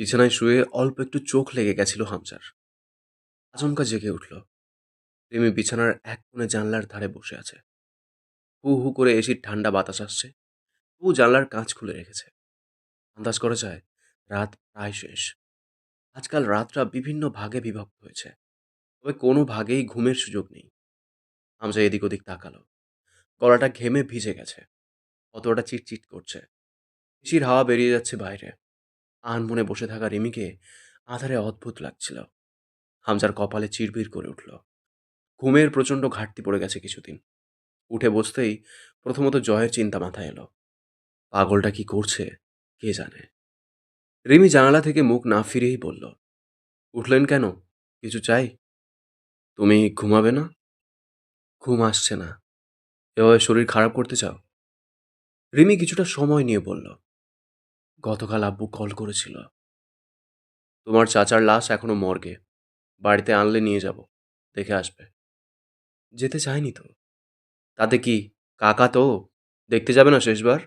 বিছানায় শুয়ে অল্প একটু চোখ লেগে গেছিল হামজার। আচমকা জেগে উঠল। রিমি বিছানার এক কোণে জানলার ধারে বসে আছে। হু হু করে এসির ঠান্ডা বাতাস আসছে। তবু জানলার কাঁচ খুলে রেখেছে। আন্দাজ করা যায়, রাত প্রায় শেষ। আজকাল রাতটা বিভিন্ন ভাগে বিভক্ত হয়েছে। তবে কোনো ভাগেই ঘুমের সুযোগ নেই। হামজা এদিক ওদিক তাকালো। গলাটা ঘেমে ভিজে গেছে। অতটা চিটচিট করছে। এসির হাওয়া বেরিয়ে যাচ্ছে বাইরে। আনমনে বসে থাকা রিমিকে আধারে অদ্ভুত লাগছিল। হামজার কপালে চিরবির করে উঠল। ঘুমের প্রচণ্ড ঘাটতি পড়ে গেছে কিছুদিন। উঠে বসতেই প্রথমত জয়ের চিন্তা মাথায় এলো। পাগলটা কি করছে, কে জানে? রিমি জানালা থেকে মুখ না ফিরেই বলল, উঠলেন কেন? কিছু চাই? তুমি ঘুমাবে না? ঘুম আসছে না। এভাবে শরীর খারাপ করতে চাও? রিমি কিছুটা সময় নিয়ে বলল গতকাল আব্বু কল করেছিল। তোমার চাচার লাশ এখনও মর্গে। বাড়িতে আনলে নিয়ে যাব দেখে আসবে। যেতে চায়নি তো। তাতে কি কাকা তো? দেখতে যাবে না শেষবার?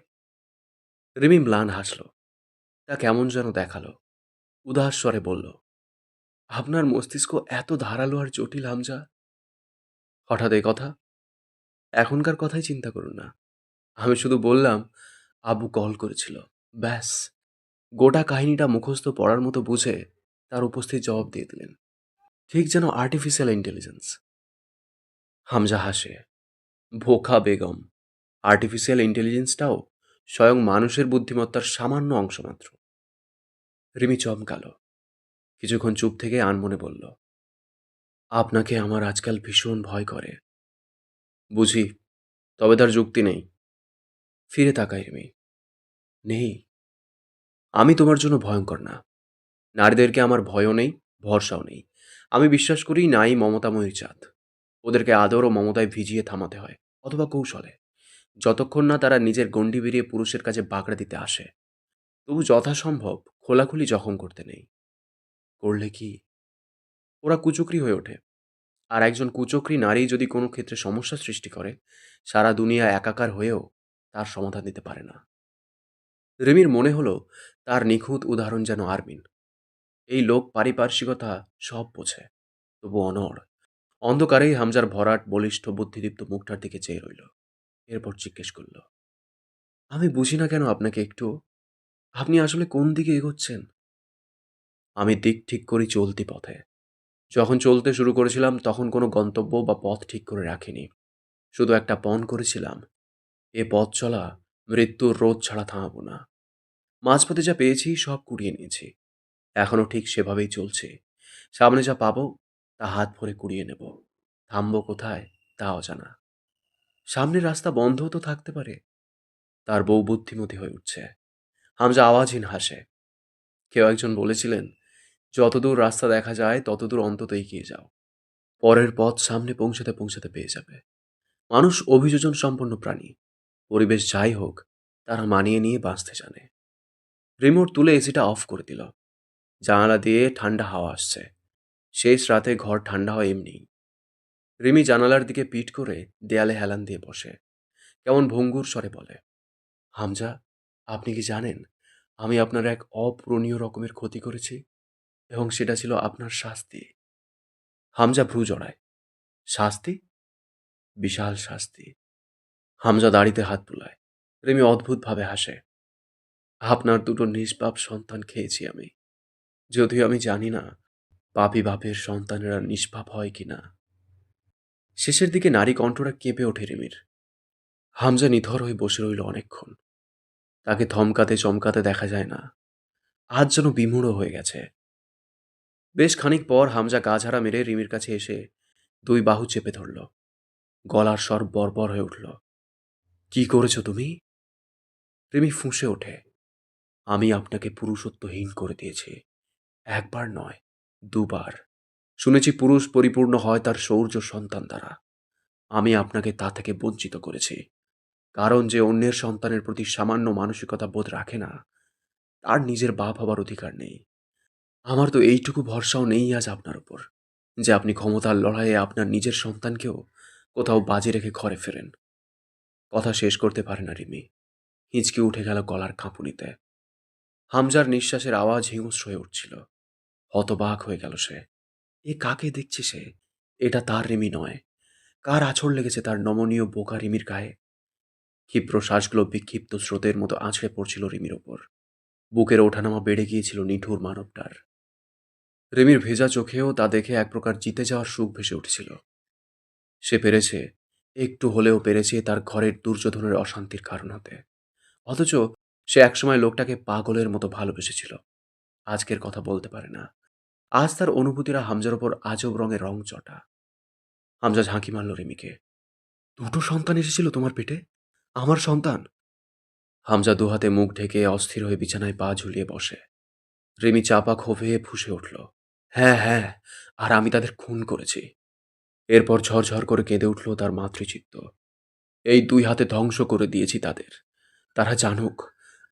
রিমি ম্লান হাসল। তা কেমন যেন দেখাল। উদাস স্বরে বলল আপনার মস্তিষ্ক এত ধারালো আর জটিল হামজা? হঠাৎ এই কথা? এখনকার কথাই চিন্তা করুন না। আমি শুধু বললাম আবু কল করেছিল। ব্যাস, গোটা কাহিনীটা মুখস্থ পড়ার মতো বুঝে তার উপস্থিত জবাব দিয়ে দিলেন। ঠিক যেন আর্টিফিশিয়াল ইন্টেলিজেন্স হামজা হাসে, ভোখা বেগম আর্টিফিশিয়াল ইন্টেলিজেন্সটাও স্বয়ং মানুষের বুদ্ধিমত্তার সামান্য অংশ মাত্র। রিমি চমকালো, কিছুক্ষণ চুপ থেকে আনমনে বলল, আপনাকে আমার আজকাল ভীষণ ভয় করে। বুঝি, তবে তার যুক্তি নেই। ফিরে তাকাই রিমি। নেই। আমি তোমার জন্য ভয়ঙ্কর না। নারীদেরকে আমার ভয়ও নেই, ভরসাও নেই। আমি বিশ্বাস করি নাই মমতাময়ীর চাঁদ ওদেরকে আদর ও মমতায় ভিজিয়ে থামাতে হয়, অথবা কৌশলে। যতক্ষণ না তারা নিজের গণ্ডি বেরিয়ে পুরুষের কাছে বাগড়া দিতে আসে। তবু যথাসম্ভব খোলাখুলি জখম করতে নেই। করলে কি? ওরা কুচক্রি হয়ে ওঠে। আর একজন কুচক্রি নারী যদি কোনো ক্ষেত্রে সমস্যা সৃষ্টি করে, সারা দুনিয়া একাকার হয়েও তার সমাধান দিতে পারে না। রিমির মনে হলো তার নিখুঁত উদাহরণ যেন আরমিন। এই লোক পারিপার্শ্বিকতা সব বোঝে, তবু অনড়। অন্ধকারেই হামজার ভরাট, বলিষ্ঠ, বুদ্ধিদীপ্ত মুখটার দিকে চেয়ে রইল। এরপর জিজ্ঞেস করল, আমি বুঝি না কেন আপনাকে একটু? আপনি আসলে কোন দিকে এগোচ্ছেন? আমি দিক ঠিক করি চলতি পথে। যখন চলতে শুরু করেছিলাম, তখন কোনো গন্তব্য বা পথ ঠিক করে রাখিনি। শুধু একটা পণ করেছিলাম। এ পথ চলা মৃত্যুর রোদ ছাড়া থামাবো না। মাঝপথে যা পেয়েছি সব কুড়িয়ে নিয়েছি। এখনও ঠিক সেভাবেই চলছে। সামনে যা পাবো, তা হাত ভরে কুড়িয়ে নেব। থামবো কোথায়, তা অজানা। সামনের রাস্তা বন্ধও তো থাকতে পারে। তার বউ বুদ্ধিমতী হয়ে উঠছে। হামজা আওয়াজহীন হাসে। কেউ একজন বলেছিলেন, যতদূর রাস্তা দেখা যায়, ততদূর অন্তত এগিয়ে যাও। পরের পথ সামনে পৌঁছাতে পৌঁছাতে পেয়ে যাবে। মানুষ অভিযোজন সম্পন্ন প্রাণী। পরিবেশ যাই হোক, তারা মানিয়ে নিয়ে বাঁচতে জানে। রিমোট তুলে এসিটা অফ করে দিল। জানালা দিয়ে ঠান্ডা হাওয়া আসছে। শেষ রাতে ঘর ঠান্ডা হয় এমনি। রিমি জানালার দিকে পিঠ করে দেয়ালে হেলান দিয়ে বসে। কেমন ভঙ্গুর স্বরে বলে, হামজা, আপনি কি জানেন, আমি আপনার এক অপূরণীয় রকমের ক্ষতি করেছি এবং সেটা ছিল আপনার শাস্তি। হামজা ভ্রু জড়ায়, শাস্তি? বিশাল শাস্তি। হামজা দাড়িতে হাত বুলায় রেমি অদ্ভুতভাবে হাসে। আপনার দুটো নিষ্পাপ সন্তান খেয়েছি আমি। যদিও আমি জানি না পাপি বাপের সন্তানেরা নিষ্পাপ হয় কি না শেষের দিকে নারী কণ্ঠটা কেঁপে ওঠে রিমির। হামজা নিথর হয়ে বসে রইল অনেকক্ষণ। তাকে থমকাতে চমকাতে দেখা যায় না। আজ যেন বিমূঢ় হয়ে গেছে। বেশ খানিক পর হামজা গা ঝাড়া মেরে রিমির কাছে এসে দুই বাহু চেপে ধরল। গলার স্বর বরবর হয়ে উঠল। কি করেছ তুমি? রিমি ফুঁসে ওঠে। আমি আপনাকে পুরুষত্বহীন করে দিয়েছি। একবার নয়, দুবার। শুনেছি পুরুষ পরিপূর্ণ হয় তার শৌর্য সন্তান দ্বারা। আমি আপনাকে তা থেকে বঞ্চিত করেছি। কারণ যে অন্যের সন্তানের প্রতি সামান্য মানসিকতা বোধ রাখে না, তার নিজের বাপ হবার অধিকার নেই। আমার তো এইটুকু ভরসাও নেই আজ আপনার উপর, যে আপনি ক্ষমতার লড়াইয়ে আপনার নিজের সন্তানকেও কোথাও বাজে রেখে ঘরে ফেরেন। কথা শেষ করতে পারে না রিমি। হিঁচকে উঠে গেল গলার কাঁপুনিতে। হামজার নিঃশ্বাসের আওয়াজ হিংস্র হয়ে উঠছিল। হতবাক হয়ে গেল সে। এ কাকে দেখছে সে? এটা তার রিমি নয়। কার আছড় লেগেছে তার নমনীয় বোকা রিমির গায়ে? ক্ষিপ্র শ্বাসগুলো বিক্ষিপ্ত স্রোতের মতো আছড়ে পড়ছিল রিমির ওপর। বুকের ওঠানামা বেড়ে গিয়েছিল নিঠুর মানবটার। রিমির ভেজা চোখেও তা দেখে এক প্রকার জিতে যাওয়ার সুখ ভেসে উঠেছিল। সে পেরেছে একটু হলেও পেরেছে তার ঘরের দুর্যোধনের অশান্তির কারণ হতে। অথচ সে একসময় লোকটাকে পাগলের মতো ভালোবেসেছিল। আজকের কথা বলতে পারে না। আজ তার অনুভূতিরা হামজার ওপর আজব রঙের রং চটা। হামজা ঝাঁকি মারল রিমিকে। দুটো সন্তান এসেছিল তোমার পেটে? আমার সন্তান? হামজা দুহাতে মুখ ঢেকে অস্থির হয়ে বিছানায় পা ঝুলিয়ে বসে। রিমি চাপা ক্ষোভে ফুসে উঠল। হ্যাঁ হ্যাঁ আর আমি তাদের খুন করেছি। এরপর ঝরঝর করে কেঁদে উঠল তার মাতৃচিত্ত। এই দুই হাতে ধ্বংস করে দিয়েছি তাদের। তারা জানুক,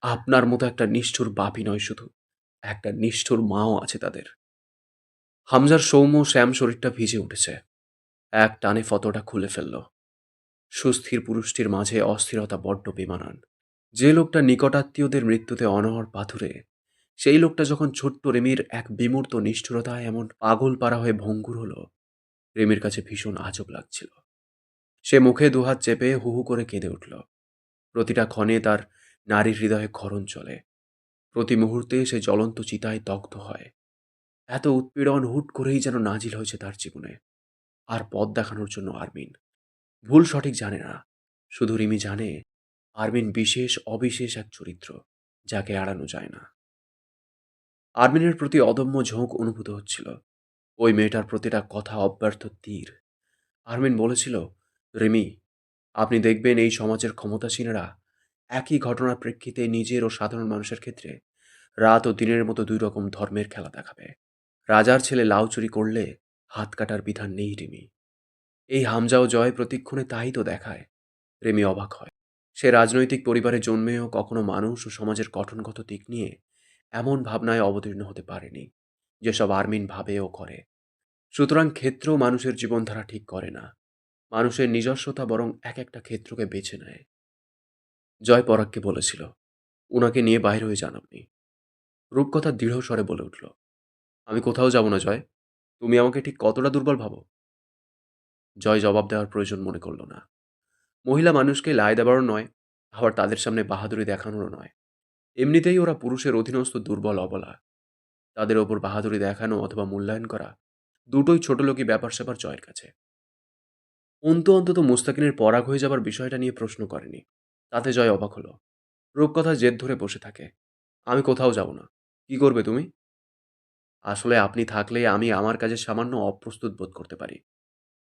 আপনার মতো একটা নিষ্ঠুর বাপই নয় শুধু, একটা নিষ্ঠুর মাও আছে তাদের। হামজার সৌম্য শ্যাম শরীরটা ভিজে উঠেছে। এক টানে ফতোটা খুলে ফেলল। সুস্থির পুরুষটির মাঝে অস্থিরতা বড্ড বেমানান। যে লোকটা নিকটাত্মীয়দের মৃত্যুতে অনহর পাথুরে, সেই লোকটা যখন ছোট্ট রেমির এক বিমূর্ত নিষ্ঠুরতায় এমন পাগল পাড়া হয়ে ভঙ্গুর হলো রেমির কাছে ভীষণ আজব লাগছিল। সে মুখে দুহাত চেপে হু হু করে কেঁদে উঠল। প্রতিটা ক্ষণে তার নারীর হৃদয়ে ক্ষরণ চলে। প্রতি মুহূর্তে সে জ্বলন্ত চিতায় দগ্ধ হয়। এত উৎপীড়ন হুট করেই যেন নাজিল হয়েছে তার জীবনে। আর পথ দেখানোর জন্য আরমিন। ভুল সঠিক জানে না। শুধু রিমি জানে, আরমিন বিশেষ, অবিশেষ এক চরিত্র, যাকে এড়ানো যায় না। আরমিনের প্রতি অদম্য ঝোঁক অনুভূত হচ্ছিল। ওই মেয়েটার প্রতিটা কথা অব্যর্থ তীর। আরমিন বলেছিল, রিমি, আপনি দেখবেন এই সমাজের ক্ষমতাসীনেরা একই ঘটনার প্রেক্ষিতে নিজের ও সাধারণ মানুষের ক্ষেত্রে রাত ও দিনের মতো দুই রকম ধর্মের খেলা দেখাবে। রাজার ছেলে লাউ চুরি করলে হাত কাটার বিধান নেই, রিমি। এই হামজা ও জয় প্রতিক্ষণে তাই তো দেখায়। রেমি অবাক হয়। সে রাজনৈতিক পরিবারে জন্মেও কখনো মানুষ ও সমাজের গঠনগত দিক নিয়ে এমন ভাবনায় অবতীর্ণ হতে পারেনি, যেসব আর্মিন ভাবে ও করে। সুতরাং ক্ষেত্র মানুষের জীবনধারা ঠিক করে না। মানুষের নিজস্বতা বরং এক একটা ক্ষেত্রকে বেছে নেয়। জয় পরাগকে বলেছিল, উনাকে নিয়ে বাইরে হয়ে যান আপনি। রূপকথা দৃঢ় স্বরে বলে উঠল, আমি কোথাও যাব না, জয়। তুমি আমাকে ঠিক কতটা দুর্বল ভাবো? জয় জবাব দেওয়ার প্রয়োজন মনে করল না। মহিলা মানুষকে লাই দেবারও নয়, আবার তাদের সামনে বাহাদুরি দেখানোরও নয়। এমনিতেই ওরা পুরুষের অধীনস্থ দুর্বল অবলা। তাদের ওপর বাহাদুরি দেখানো অথবা মূল্যায়ন করা দুটোই ছোট লোকই ব্যাপার স্যাপার জয়ের কাছে। অন্তু অন্তত মুস্তাকিনের পরাগ হয়ে যাবার বিষয়টা নিয়ে প্রশ্ন করেনি। তাতে জয় অবাক হলো। রূপকথা জেদ ধরে বসে থাকে। আমি কোথাও যাব না। কি করবে তুমি? আসলে আপনি থাকলে আমি আমার কাজে সামান্য অপ্রস্তুত বোধ করতে পারি।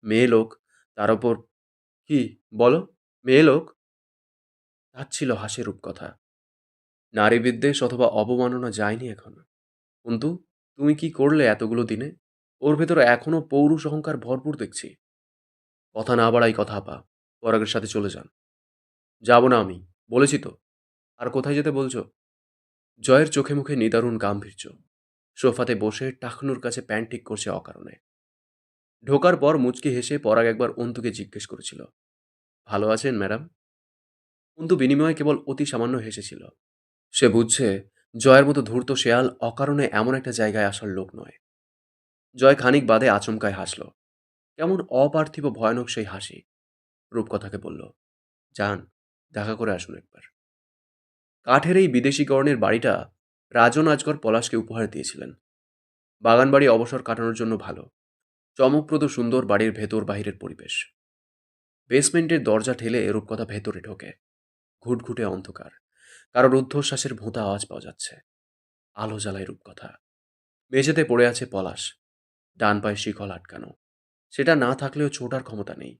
মেয়ে লোক, তার ওপর কি? বলো। মেয়ে লোক? ছিল হাসির রূপকথা। নারী বিদ্বেষ অথবা অবমাননা যায়নি এখন। কিন্তু তুমি কি করলে এতগুলো দিনে? ওর ভেতরে এখনও পৌরুষ অহংকার ভরপুর দেখছি। কথা না বাড়াই কথা পা পরাগের সাথে চলে যান। যাব না আমি, বলেছি তো। আর কোথায় যেতে বলছো? জয়ের চোখে মুখে নিদারুণ গাম্ভীর্য। সোফাতে বসে টাকনুর কাছে প্যান্ট ঠিক করছে অকারণে। ঢোকার পর মুচকি হেসে পরাগ একবার অন্তুকে জিজ্ঞেস করেছিল, ভালো আছেন, ম্যাডাম? অন্তু বিনিময়ে কেবল অতি সামান্য হেসেছিল। সে বুঝছে, জয়ের মতো ধূর্ত শেয়াল অকারণে এমন একটা জায়গায় আসার লোক নয়। জয় খানিক বাদে আচমকায় হাসল। কেমন অপার্থিব ভয়ানক সেই হাসি, রূপকথাকে বলল যান দেখা করে আসুন একবার। কাঠের এই বিদেশিকরণের বাড়িটা রাজন আজকর পলাশকে উপহার দিয়েছিলেন। বাগানবাড়ি অবসর কাটানোর জন্য ভালো, চমকপ্রদ সুন্দর বাড়ির ভেতর বাহিরের পরিবেশ। বেসমেন্টের দরজা ঠেলে রূপকথা ভেতরে ঢোকে, ঘুটঘুটে অন্ধকার, কারোর রুদ্ধশ্বাসের ভোঁতা আওয়াজ পাওয়া যাচ্ছে। আলো জ্বালায় রূপকথা। মেঝেতে পড়ে আছে পলাশ ডান পায়ে শিকল আটকানো। সেটা না থাকলেও ছোটার ক্ষমতা নেই।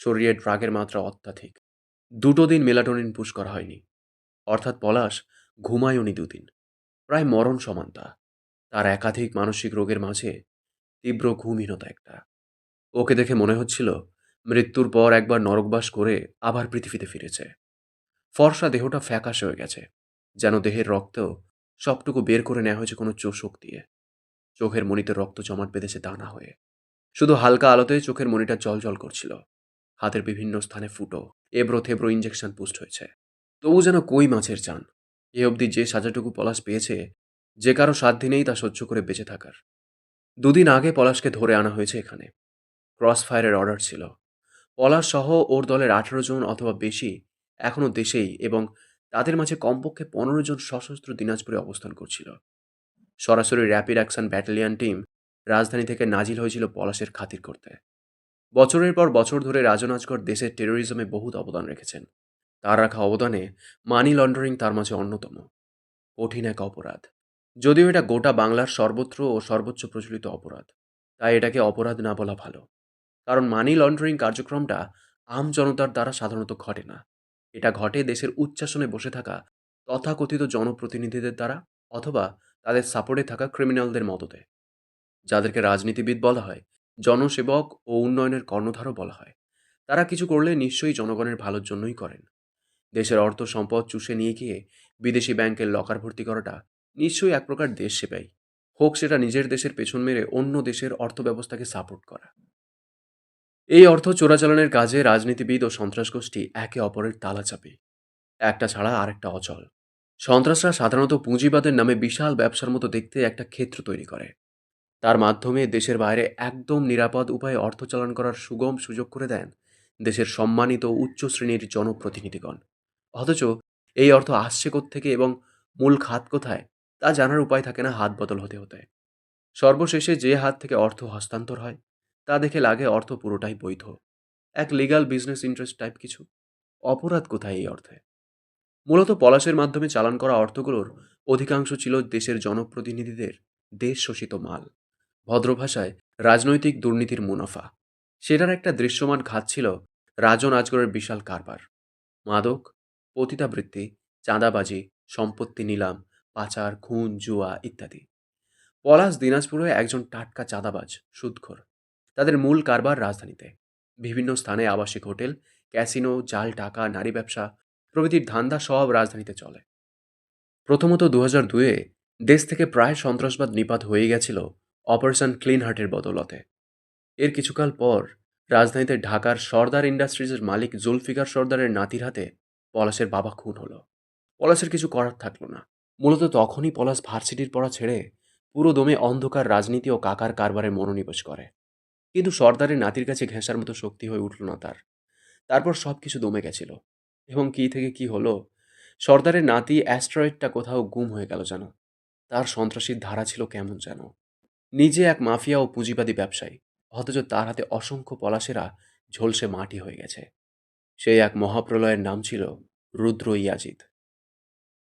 শরীরে ড্রাগের মাত্রা অত্যাধিক। দুটো দিন মেলাটোনিন পুশ করা হয়নি। অর্থাৎ পলাশ ঘুমায়নি দুদিন। প্রায় মরণ সমানতা তার একাধিক মানসিক রোগের মাঝে তীব্র ঘুমহীনতা একটা। ওকে দেখে মনে হচ্ছিল মৃত্যুর পর একবার নরকবাস করে আবার পৃথিবীতে ফিরেছে। ফর্সা দেহটা ফ্যাকাশে হয়ে গেছে, যেন দেহের রক্ত সবটুকু বের করে নেওয়া হয়েছে কোনো চোষক দিয়ে। চোখের মনিতে রক্ত জমাট বেঁধেছে দানা হয়ে। শুধু হালকা আলোতে চোখের মনিটা জল জল করছিল। হাতের বিভিন্ন স্থানে ফুটো এব্রো থেব্রো ইঞ্জেকশন পুষ্ট হয়েছে। তবু যেন কই মাছের চান? এ অবধি যে সাজাটুকু পলাশ পেয়েছে, যে কারও সাধ্য নেই তা সহ্য করে বেঁচে থাকার। দুদিন আগে পলাশকে ধরে আনা হয়েছে এখানে। ক্রস ফায়ারের অর্ডার ছিল। পলাশ সহ ওর দলের আঠেরো জন অথবা বেশি এখনও দেশেই এবং তাদের মাঝে কমপক্ষে পনেরো জন সশস্ত্র দিনাজপুরে অবস্থান করছিল। সরাসরি র্যাপিড অ্যাকশন ব্যাটালিয়ন টিম রাজধানী থেকে নাজিল হয়েছিল পলাশের খাতির করতে। বছরের পর বছর ধরে রাজন আজগর দেশের টেরোরিজমে বহুত অবদান রেখেছেন। তার রাখা অবদানে মানি লন্ডারিং তার মাঝে অন্যতম। কঠিন এক অপরাধ। যদিও এটা গোটা বাংলার সর্বত্র ও সর্বোচ্চ প্রচলিত অপরাধ, তাই এটাকে অপরাধ না বলা ভালো। কারণ মানি লন্ডারিং কার্যক্রমটা আম জনতার দ্বারা সাধারণত ঘটে না। এটা ঘটে দেশের উচ্চাসনে বসে থাকা তথাকথিত জনপ্রতিনিধিদের দ্বারা অথবা তাদের সাপোর্টে থাকা ক্রিমিনালদের মদতে, যাদেরকে রাজনীতিবিদ বলা হয়, জনসেবক ও উন্নয়নের কর্ণধারও বলা হয়। তারা কিছু করলে নিশ্চয়ই জনগণের ভালোর জন্যই করেন। দেশের অর্থ সম্পদ চুষে নিয়ে গিয়ে বিদেশি ব্যাংকের লকার ভর্তি করাটা নিশ্চয়ই এক প্রকার দেশ সেবাই হোক সেটা নিজের দেশের পেছন মেরে অন্য দেশের অর্থব্যবস্থাকে সাপোর্ট করা। এই অর্থ চোরাচালানের কাজে রাজনীতিবিদ ও সন্ত্রাস গোষ্ঠী একে অপরের তালা চাপে। একটা ছাড়া আরেকটা অচল। সন্ত্রাসরা সাধারণত পুঁজিবাদের নামে বিশাল ব্যবসার মতো দেখতে একটা ক্ষেত্র তৈরি করে। তার মাধ্যমে দেশের বাইরে একদম নিরাপদ উপায়ে অর্থ চালান করার সুগম সুযোগ করে দেন দেশের সম্মানিত উচ্চ শ্রেণির জনপ্রতিনিধিগণ। অথচ এই অর্থ আসছে থেকে এবং মূল খাত কোথায় তা জানার উপায় থাকে না হাত বদল হতে হতে। সর্বশেষে যে হাত থেকে অর্থ হস্তান্তর হয়, তা দেখে লাগে অর্থ পুরোটাই বৈধ। এক লিগাল বিজনেস ইন্টারেস্ট টাইপ কিছু। অপরাধ কোথায় এই অর্থে? মূলত পলাশের মাধ্যমে চালান করা অর্থগুলোর অধিকাংশ ছিল দেশের জনপ্রতিনিধিদের দেশ শোষিত মাল। ভদ্র ভাষায়, রাজনৈতিক দুর্নীতির মুনাফা। সেটার একটা দৃশ্যমান ঘাত ছিল রাজন আজগরের বিশাল কারবার। মাদক, পতিতাবৃত্তি, চাঁদাবাজি, সম্পত্তি নিলাম, পাচার, খুন, জুয়া ইত্যাদি। পলাশ দিনাজপুরে একজন টাটকা চাঁদাবাজ, সুদখোর। তাদের মূল কারবার রাজধানীতে। বিভিন্ন স্থানে আবাসিক হোটেল, ক্যাসিনো, জাল, টাকা, নারী ব্যবসা প্রভৃতির ধান্দা সব রাজধানীতে চলে। প্রথমত দু হাজার দুয়ে দেশ থেকে প্রায় সন্ত্রাসবাদ নিপাত হয়ে গেছিল অপারেশন ক্লিন হার্টের বদলতে। এর কিছুকাল পর রাজধানীতে ঢাকার সর্দার ইন্ডাস্ট্রিজের মালিক জুলফিকার সর্দারের নাতির হাতে পলাশের বাবা খুন হলো। পলাশের কিছু করার থাকল না। মূলত তখনই পলাশ ভার্সিটির পড়া ছেড়ে পুরো দমে অন্ধকার রাজনীতি ও কাকার কারবারে মনোনিবেশ করে। কিন্তু সর্দারের নাতির কাছে ঘেঁষার মতো শক্তি হয়ে উঠল না তার। তারপর সব কিছু দমে গেছিল। এবং কি থেকে কি হলো? সর্দারের নাতি অ্যাস্ট্রয়েডটা কোথাও গুম হয়ে গেল যেন তার সন্ত্রাসীর ধারা ছিল কেমন যেন। নিজে এক মাফিয়া ও পুঁজিবাদী ব্যবসায়ী, অথচ তার হাতে অসংখ্য পলাশেরা ঝলসে মাটি হয়ে গেছে। সেই এক মহাপ্রলয়ের নাম ছিল রুদ্র ইয়াজিদ।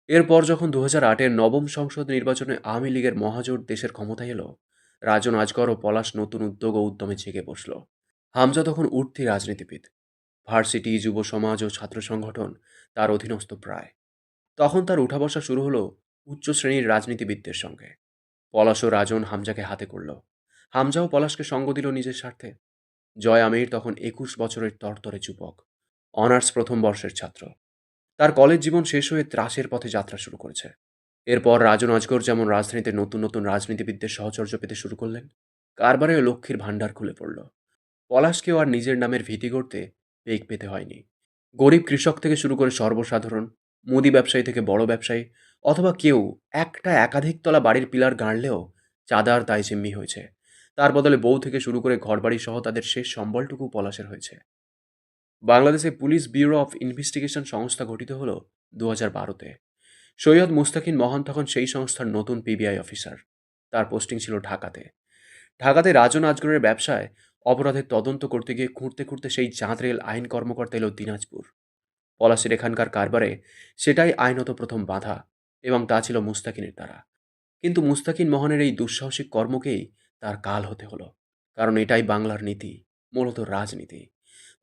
এরপর যখন দু হাজার আটের নবম সংসদ নির্বাচনে আওয়ামী লীগের মহাজোট দেশের ক্ষমতায় এলো, রাজন আজগর ও পলাশ নতুন উদ্যোগ ও উদ্যমে জেগে বসল। হামজা তখন উঠতি রাজনীতিবিদ। ভার্সিটি, যুব সমাজ ও ছাত্র সংগঠন তার অধীনস্থ প্রায়। তখন তার উঠা বসা শুরু হলো উচ্চ শ্রেণির রাজনীতিবিদদের সঙ্গে। পলাশ ও রাজন হামজাকে হাতে করল। হামজাও পলাশকে সঙ্গ দিল নিজের স্বার্থে। জয় আমির তখন একুশ বছরের তরতরে যুবক, অনার্স প্রথম বর্ষের ছাত্র। তার কলেজ জীবন শেষ হয়ে ত্রাসের পথে যাত্রা শুরু করেছে। এরপর রাজন আজগর যেমন রাজধানীতে নতুন নতুন রাজনীতিবিদদের সহচর্য পেতে শুরু করলেন, কারবারে লক্ষ্মীর ভাণ্ডার খুলে পড়ল। পলাশকেও আর নিজের নামের ভীতি করতে বেগ পেতে হয়নি। গরিব কৃষক থেকে শুরু করে সর্বসাধারণ, মুদি ব্যবসায়ী থেকে বড় ব্যবসায়ী অথবা কেউ একটা একাধিক তলা বাড়ির পিলার গাঁড়লেও চাঁদার দায় জিম্মি হয়েছে। তার বদলে বউ থেকে শুরু করে ঘরবাড়ি সহ তাদের শেষ সম্বলটুকু পলাশের হয়েছে। বাংলাদেশে পুলিশ ব্যুরো অফ ইনভেস্টিগেশন সংস্থা গঠিত হল দু হাজার বারোতে সৈয়দ মুস্তাকিন মহান তখন সেই সংস্থার নতুন পিবিআই অফিসার। তার পোস্টিং ছিল ঢাকাতে। ঢাকাতে রাজন আজগরের ব্যবসায় অপরাধের তদন্ত করতে গিয়ে খুঁড়তে খুঁড়তে সেই চাঁদ রেল আইন কর্মকর্তা এলো দিনাজপুর। পলাশের এখানকার কারবারে সেটাই আইনত প্রথম বাধা এবং তা ছিল মুস্তাকিনের দ্বারা। কিন্তু মুস্তাকিন মোহনের এই দুঃসাহসিক কর্মকেই তার কাল হতে হলো, কারণ এটাই বাংলার নীতি, মূলত রাজনীতি।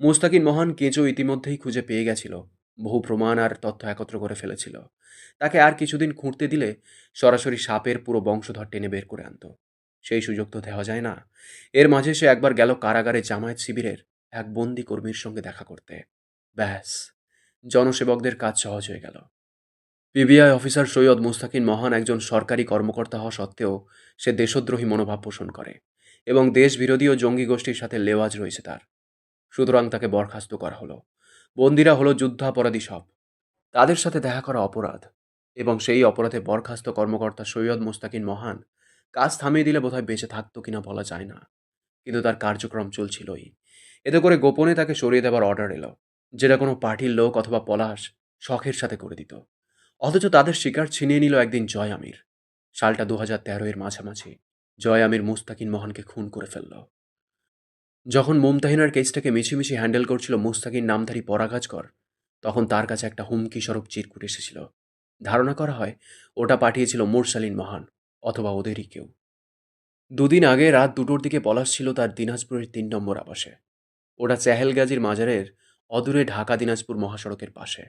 মুস্তাকিন মহান কেঁচো ইতিমধ্যেই খুঁজে পেয়ে গেছিল, বহু প্রমাণ আর তথ্য একত্র করে ফেলেছিল। তাকে আর কিছুদিন খুঁড়তে দিলে সরাসরি সাপের পুরো বংশধর টেনে বের করে আনত। সেই সুযোগ তো দেওয়া যায় না। এর মাঝে সে একবার গেল কারাগারে জামায়াত শিবিরের এক বন্দি কর্মীর সঙ্গে দেখা করতে। ব্যাস, জনসেবকদের কাজ সহজ হয়ে গেল। পিবিআই অফিসার সৈয়দ মুস্তাকিন মহান একজন সরকারি কর্মকর্তা হওয়া সত্ত্বেও সে দেশদ্রোহী মনোভাব পোষণ করে এবং দেশ বিরোধী ও জঙ্গি গোষ্ঠীর সাথে লেওয়াজ রয়েছে তার। সুতরাং তাকে বরখাস্ত করা হলো। বন্দিরা হলো যুদ্ধাপরাধী সব। তাদের সাথে দেখা করা অপরাধ এবং সেই অপরাধে বরখাস্ত কর্মকর্তা সৈয়দ মোস্তাকিন মহান কাজ থামিয়ে দিলে বোধহয় বেঁচে থাকতো কিনা বলা যায় না। কিন্তু তার কার্যক্রম চলছিলই। এতে করে গোপনে তাকে সরিয়ে দেওয়ার অর্ডার এলো, যেটা কোনো পার্টির লোক অথবা পলাশ শখের সাথে করে দিত। অথচ তাদের শিকার ছিনিয়ে নিল একদিন জয় আমির। সালটা দু হাজার তেরো এর মাঝামাঝি, জয় আমির মুস্তাকিন মোহনকে খুন করে ফেলল। যখন মুমতাহিনার কেসটাকে মিছিমিছি হ্যান্ডেল করছিল মুস্তাকিন নামধারী পরাগাজকর তখন তার কাছে একটা হুমকি স্বরূপ চিরকুট এসেছিল। ধারণা করা হয়, ওটা পাঠিয়েছিল মুরসালিন মহান। অথবা ওদেরই কেউ। দুদিন আগে রাত দুটোর দিকে পলাশ ছিল তার দিনাজপুরের তিন নম্বর আবাসে। ওটা চেহেলগাজীর মাজারের অদূরে ঢাকা দিনাজপুর মহাসড়কের পাশে।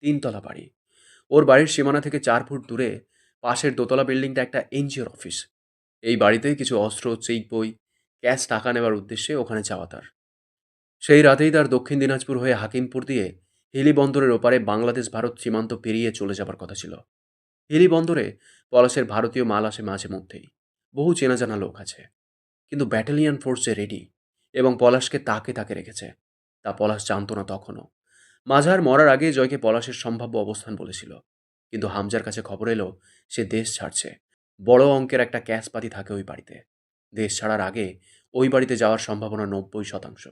তিনতলা বাড়ি। ওর বাড়ির সীমানা থেকে চার ফুট দূরে পাশের দোতলা বিল্ডিংটা একটা এনজিওর অফিস। এই বাড়িতেই কিছু অস্ত্র চেক বই, ক্যাশ টাকা নেবার উদ্দেশ্যে ওখানে যাওয়া তার। সেই রাতেই তার দক্ষিণ দিনাজপুর হয়ে হাকিমপুর দিয়ে হিলি বন্দরের ওপারে বাংলাদেশ ভারত সীমান্ত পেরিয়ে চলে যাবার কথা ছিল। হিলি বন্দরে পলাশের ভারতীয় মাল আসে মাঝে মধ্যেই। বহু চেনা জানা লোক আছে। কিন্তু ব্যাটালিয়ান ফোর্সে রেডি এবং পলাশকে তাকে তাকে রেখেছে। তা পলাশ জানতো না তখনও। মাঝার মরার আগে জয়কে পলাশের সম্ভাব্য অবস্থান বলেছিল। কিন্তু হামজার কাছে খবর এলো, সে দেশ ছাড়ছে। বড় অঙ্কের একটা ক্যাশ পাতি থাকে ওই বাড়িতে। দেশ ছাড়ার আগে ওই বাড়িতে যাওয়ার সম্ভাবনা নব্বই শতাংশ।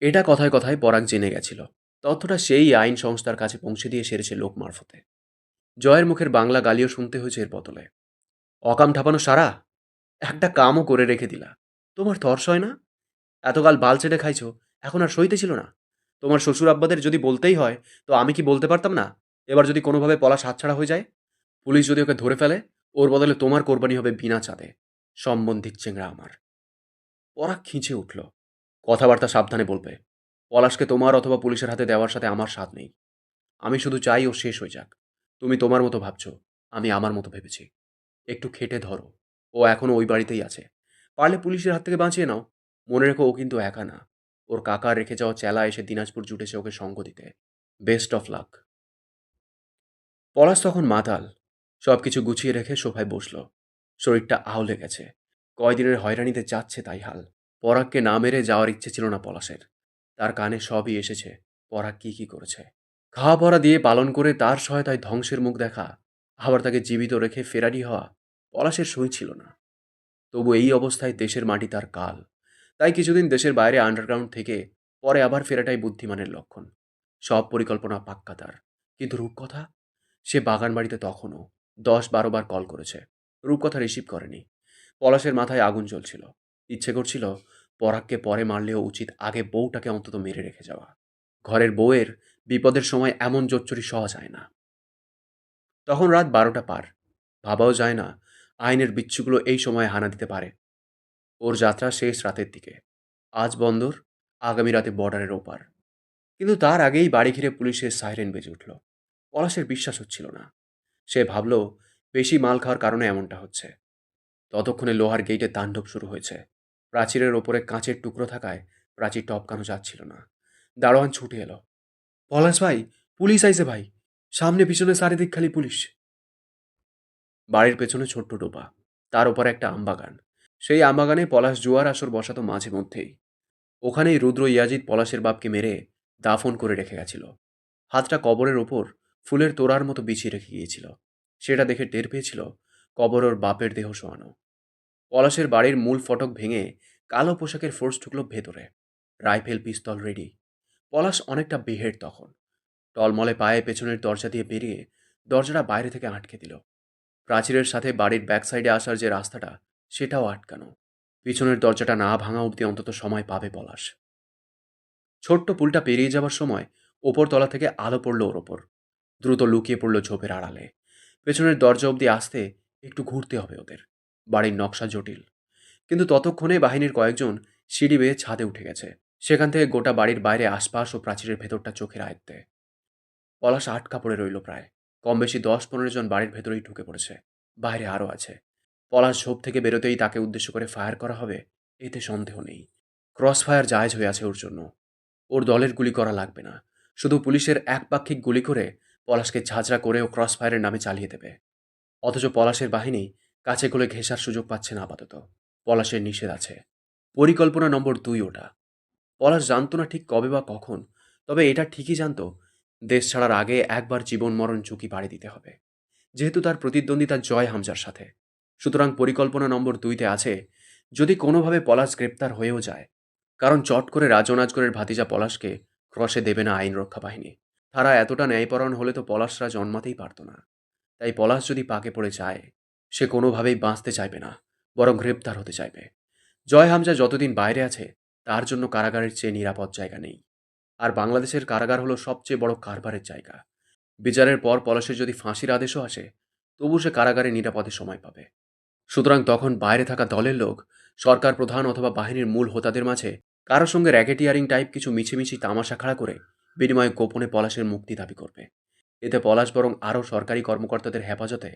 এটা কথায় কথায় পরাগ জেনে গেছিল। তথ্যটা সেই আইন সংস্থার কাছে পৌঁছে দিয়ে সেরেছে লোক মারফতে। জয়ের মুখের বাংলা গালিও শুনতে হয়েছে এর বদলে। অকাম ঠাপানো সারা, একটা কামও করে রেখে দিলা। তোমার তর্স হয় না? এতকাল বাল চেটে খাইছো, এখন আর সইতে ছিল না। তোমার শ্বশুর আব্বাদের যদি বলতেই হয়, তো আমি কি বলতে পারতাম না? এবার যদি কোনোভাবে পলাশ হাতছাড়া হয়ে যায়? পুলিশ যদি ওকে ধরে ফেলে, ওর বদলে তোমার কোরবানি হবে বিনা চাঁদে। সম্বন্ধিত চেংড়া আমার। পরাগ খিঁচে উঠল। কথাবার্তা সাবধানে বলবে। পলাশকে তোমার অথবা পুলিশের হাতে দেওয়ার সাথে আমার স্বাদ নেই। আমি শুধু চাই ও শেষ হয়ে যাক। তুমি তোমার মতো ভাবছ, আমি আমার মতো ভেবেছি। একটু খেটে ধরো, ও এখনও ওই বাড়িতেই আছে। পারলে পুলিশের হাত থেকে বাঁচিয়ে নাও। মনে রেখো ও কিন্তু একা না। ওর কাকার রেখে যাওয়া চেলা এসে দিনাজপুর জুটেছে ওকে সঙ্গ দিতে। বেস্ট অফ লাক পলাশ তখন মাতাল। সব কিছু গুছিয়ে রেখে সোফায় বসল। শরীরটা আহলে গেছে। কয়দিনের হয়রানিতে যাচ্ছে তাই হাল। পরাগকে না মেরে যাওয়ার ইচ্ছে ছিল না পলাশের। তার কানে সবই এসেছে। পরাগ কি কি করেছে। খাওয়া পড়া দিয়ে পালন করে তার সহায়তায় ধ্বংসের মুখ দেখা, আবার তাকে জীবিত রেখে ফেরারি হওয়া পলাশের সই ছিল না। তবু এই অবস্থায় দেশের মাটি তার কাল। তাই কিছুদিন দেশের বাইরে আন্ডারগ্রাউন্ড থেকে পরে আবার ফেরাটাই বুদ্ধিমানের লক্ষণ। সব পরিকল্পনা পাক্কা তার। কিন্তু রূপকথা? সে বাগান বাড়িতে তখনও দশ বারো বার কল করেছে। রূপকথা রিসিভ করেনি। পলাশের মাথায় আগুন জ্বলছিল। ইচ্ছে করছিল পরাগকে পরে মারলেও উচিত আগে বউটাকে অন্তত মেরে রেখে যাওয়া। ঘরের বউয়ের বিপদের সময় এমন জোচ্চুরি সহজ হয় না। তখন রাত বারোটা পার। ভাবাও যায় না, আইনের বিচ্ছুগুলো এই সময় হানা দিতে পারে। ওর যাত্রা শেষ রাতের দিকে। আজ বন্দর, আগামী রাতে বর্ডারের ওপার। কিন্তু তার আগেই বাড়ি ঘিরে পুলিশের সাইরেন বেজে উঠল। পলাশের বিশ্বাস হচ্ছিল না। সে ভাবল, বেশি মাল খাওয়ার কারণে এমনটা হচ্ছে। ততক্ষণে লোহার গেইটে তাণ্ডব শুরু হয়েছে। প্রাচীরের ওপরে কাঁচের টুকরো থাকায় প্রাচীর টপকানো যাচ্ছিল না। দারোয়ান ছুটে এলো। পলাশ ভাই, পুলিশ আইছে ভাই। সামনে পিছনে চারিদিক খালি পুলিশ। বাড়ির পেছনে ছোট্ট ডোবা। তার ওপর একটা আমবাগান। সেই আমবাগানে পলাশ জুয়ার আসর বসাতো মাঝে মধ্যেই। ওখানেই রুদ্র, ইয়াজিদ পলাশের বাপকে মেরে দাফন করে রেখে গেছিল। হাতটা কবরের ওপর ফুলের তোড়ার মতো বিছিয়ে রেখে গিয়েছিল। সেটা দেখে টের পেয়েছিল কবর ওর বাপের দেহ শোয়ানো। পলাশের বাড়ির মূল ফটক ভেঙে কালো পোশাকের ফোর্স ঢুকলো ভেতরে। রাইফেল পিস্তল রেডি। পলাশ অনেকটা বেহেড তখন। টলমলে পায়ে পেছনের দরজা দিয়ে বেরিয়ে দরজাটা বাইরে থেকে আটকে দিল। প্রাচীরের সাথে বাড়ির ব্যাক সাইডে আসার যে রাস্তাটা, সেটাও আটকানো। পিছনের দরজাটা না ভাঙা অবধি অন্তত সময় পাবে পলাশ। ছোট্ট পুলটা পেরিয়ে যাবার সময় ওপর তলা থেকে আলো পড়ল ওর ওপর। দ্রুত লুকিয়ে পড়ল ঝোপের আড়ালে। পেছনের দরজা অবধি আসতে একটু ঘুরতে হবে ওদের। বাড়ির নকশা জটিল। কিন্তু ততক্ষণে বাহিনীর কয়েকজন সিঁড়ি বেয়ে ছাদে উঠে গেছে। সেখান থেকে গোটা বাড়ির বাইরে আশপাশ ও প্রাচীরের ভেতরটা চোখের আয়ত্তে। পলাশ আটকা পড়ে রইল প্রায়। কম বেশি দশ পনেরো জন বাড়ির ভেতরেই ঢুকে পড়েছে। বাইরে আরও আছে। পলাশ ঝোপ থেকে বেরোতেই তাকে উদ্দেশ্য করে ফায়ার করা হবে, এতে সন্দেহ নেই। ক্রস ফায়ার জায়জ হয়ে আছে ওর জন্য। ওর দলের গুলি করা লাগবে না। শুধু পুলিশের একপাক্ষিক গুলি করে পলাশকে ঝাঁঝরা করে ও ক্রস ফায়ারের নামে চালিয়ে দেবে। অথচ পলাশের বাহিনী কাছে কোলে ঘেঁষার সুযোগ পাচ্ছে না আপাতত। পলাশের নিষেধ আছে। পরিকল্পনা নম্বর দুই ওটা। পলাশ জানতো না ঠিক কবে বা কখন, তবে এটা ঠিকই জানতো, দেশ ছাড়ার আগে একবার জীবন মরণ ঝুঁকি বাড়ি দিতে হবে। যেহেতু তার প্রতিদ্বন্দ্বিতা জয় হামজার সাথে। সুতরাং পরিকল্পনা নম্বর দুইতে আছে, যদি কোনোভাবে পলাশ গ্রেপ্তার হয়েও যায়, কারণ চট করে রাজন আজগরের ভাতিজা পলাশকে ক্রসে দেবে না আইন রক্ষা বাহিনী। তারা এতটা ন্যায়পরায়ণ হলে তো পলাশরা জন্মাতেই পারত না। তাই পলাশ যদি পাকে পড়ে যায়, সে কোনোভাবেই বাঁচতে চাইবে না, বরং গ্রেপ্তার হতে চাইবে। জয় হামজা যতদিন বাইরে আছে তার জন্য কারাগারের চেয়ে নিরাপদ জায়গা নেই। আর বাংলাদেশের কারাগার হলো সবচেয়ে বড় কারবারের জায়গা। বিচারের পর পলাশের যদি ফাঁসির আদেশও আসে, তবু সে কারাগারে নিরাপদে সময় পাবে। সুতরাং তখন বাইরে থাকা দলের লোক, সরকার প্রধান অথবা বাহিনীর মূল হোতাদের মাঝে কারও সঙ্গে র্যাকেটিয়ারিং টাইপ কিছু মিছিমিছি, তামাশা খাড়া করে বিনিময়ে গোপনে পলাশের মুক্তি দাবি করবে। এতে পলাশ বরং আরও সরকারি কর্মকর্তাদের হেফাজতে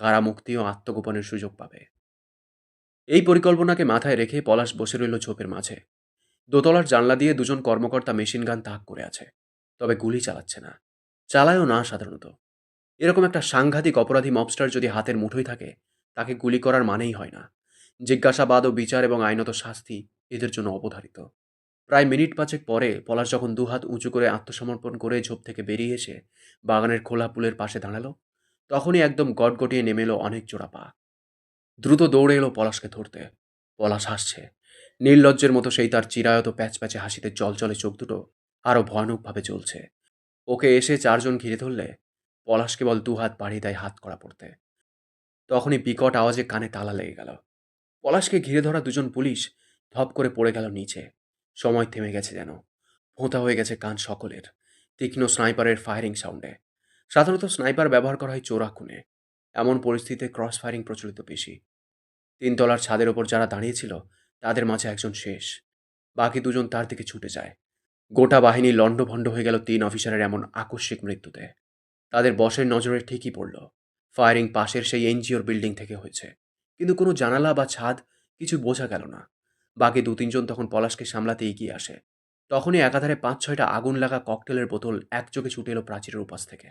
কারা মুক্তি ও আত্মগোপনের সুযোগ পাবে। এই পরিকল্পনাকে মাথায় রেখে পলাশ বসে রইল ঝোপের মাঝে। দোতলার জানলা দিয়ে দুজন কর্মকর্তা মেশিন গান তাক করে আছে, তবে গুলি চালাচ্ছে না। চালায়ও না সাধারণত। এরকম একটা সাংঘাতিক অপরাধী মবস্টার যদি হাতের মুঠোয় থাকে, তাকে গুলি করার মানেই হয় না। জিজ্ঞাসাবাদ ও বিচার এবং আইনত শাস্তি এদের জন্য অবধারিত। প্রায় মিনিট পাঁচেক পরে পলাশ যখন দুহাত উঁচু করে আত্মসমর্পণ করে ঝোপ থেকে বেরিয়ে এসে বাগানের খোলা পুলের পাশে দাঁড়াল, তখনই একদম গটগটিয়ে নেমে এলো অনেক জোড়া পা। দ্রুত দৌড়ে এলো পলাশকে ধরতে। পলাশ হাসছে। নির্লজ্জের মতো সেই তার চিরায়ত প্যাচ প্যাচে হাসিতে জলজলে চোখ দুটো আরও ভয়ানকভাবে চলছে ওকে এসে চারজন ঘিরে ধরলে, পলাশ কেবল দু হাত বাড়িয়ে দেয় হাত করা পড়তে তখনই বিকট আওয়াজে কানে তালা লেগে গেল। পলাশকে ঘিরে ধরা দুজন পুলিশ ধপ করে পড়ে গেল নিচে। সময় থেমে গেছে যেন। ভোঁতা হয়ে গেছে কান সকলের। তীক্ষ্ণ স্নাইপারের ফায়ারিং সাউন্ডে। সাধারণত স্নাইপার ব্যবহার করা হয় চোরা খুনে। এমন পরিস্থিতিতে ক্রস ফায়ারিং প্রচলিত বেশি। তিনতলার ছাদের ওপর যারা দাঁড়িয়েছিল তাদের মাঝে একজন শেষ। বাকি দুজন তার দিকে ছুটে যায়। গোটা বাহিনী লণ্ডভণ্ড হয়ে গেল তিন অফিসারের এমন আকস্মিক মৃত্যুতে। তাদের বসের নজরে ঠিকই পড়ল। ফায়ারিং পাশের সেই এনজিওর বিল্ডিং থেকে হয়েছে। কিন্তু কোনো জানালা বা ছাদ কিছু বোঝা গেল না। বাকি দু তিনজন তখন পলাশকে সামলাতে এগিয়ে আসে। তখনই একাধারে পাঁচ ছয়টা আগুন লাগা ককটেলের বোতল একযোগে ছুটে এলো প্রাচীরের উপাস থেকে।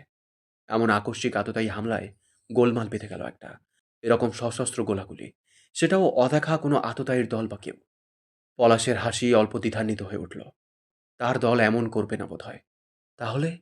এমন আকস্মিক আততায়ী হামলায় গোলমাল বেঁধে গেল একটা। এরকম সশস্ত্র গোলাগুলি। সেটাও অদেখা কোনো আততায়ীর দল বা কেউ। পলাশের হাসি অল্প দ্বিধান্বিত হয়ে উঠল। তার দল এমন করবে না বোধ হয় তাহলে